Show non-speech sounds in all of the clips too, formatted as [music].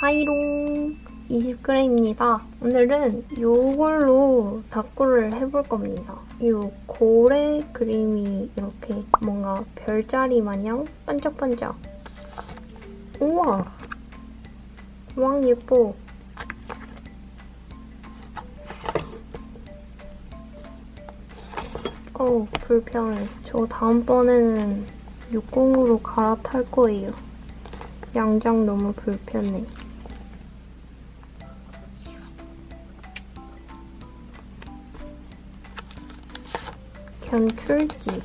하이롱 20g입니다. 오늘은 이걸로 다꾸를 해볼 겁니다. 이 고래 그림이 이렇게 뭔가 별자리 마냥 반짝반짝. 우와! 왕 예뻐. 어우 불편해. 저 다음번에는 60으로 갈아탈 거예요. 양장 너무 불편해. 견출지.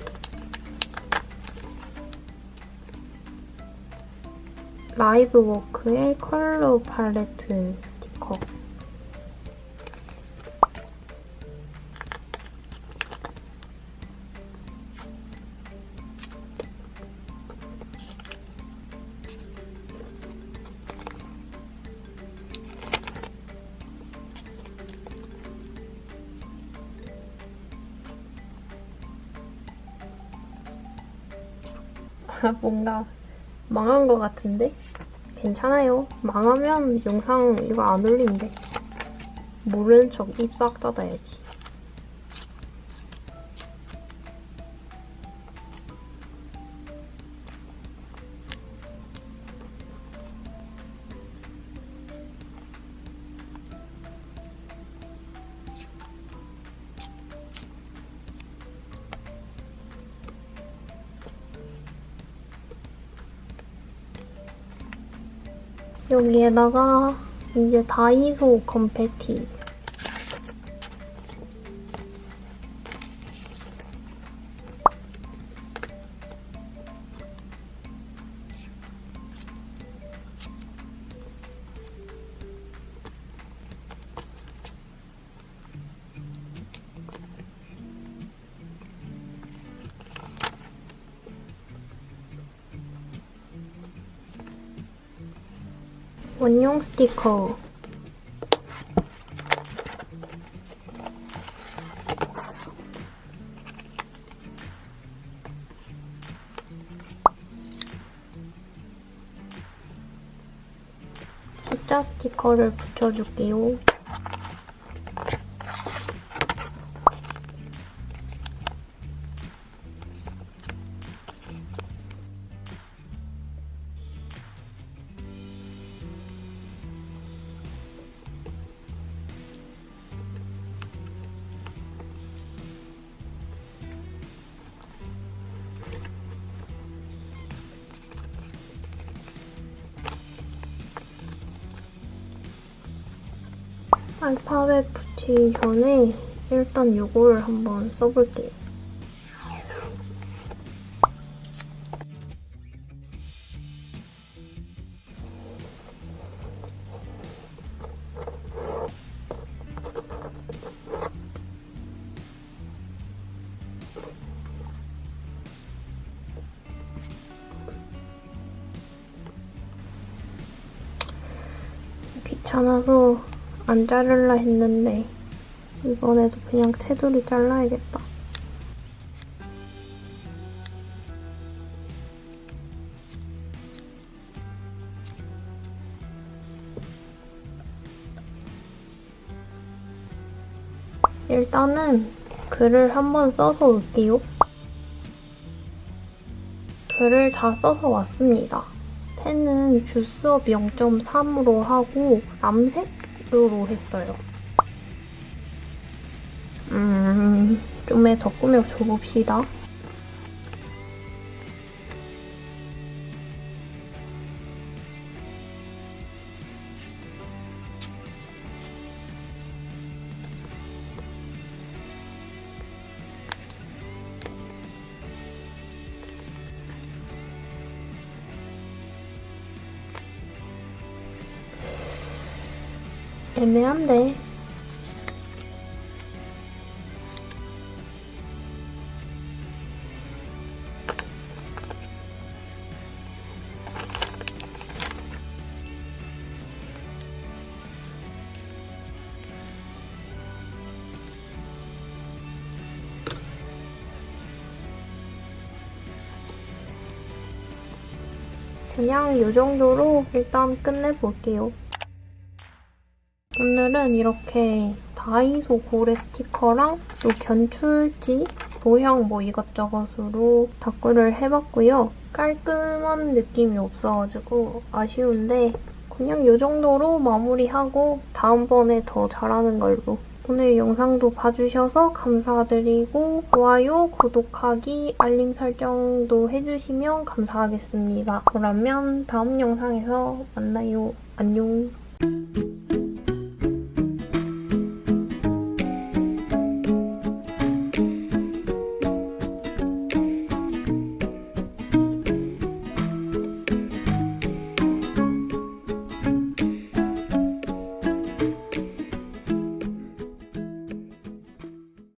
라이브워크의 컬러 팔레트 스티커. [laughs] 뭔가 망한 것 같은데? 괜찮아요. 망하면 영상 이거 안 올린대. 모르는 척 입 싹 닫아야지. 여기에다가 이제 다이소 건패티 원용 스티커 숫자 스티커를 붙여줄게요. 알파벳 붙이기 전에 일단 이거를 한번 써볼게요. 귀찮아서 안 자를라 했는데 이번에도 그냥 테두리 잘라야겠다. 일단은 글을 한번 써서 올게요. 글을 다 써서 왔습니다. 펜은 주스업 0.3으로 하고 남색으 로 했어요. 음, 좀에 더 꾸며 줘 봅시다. 애매한데 그냥 이 정도로 일단 끝내볼게요. 오늘은 이렇게 다이소 고래 스티커랑 또 견출지, 모형 뭐 이것저것으로 다꾸를 해봤고요. 깔끔한 느낌이 없어가지고 아쉬운데 그냥 이 정도로 마무리하고 다음번에 더 잘하는 걸로 오늘 영상도 봐주셔서 감사드리고 좋아요, 구독하기, 알림 설정도 해주시면 감사하겠습니다. 그러면 다음 영상에서 만나요. 안녕.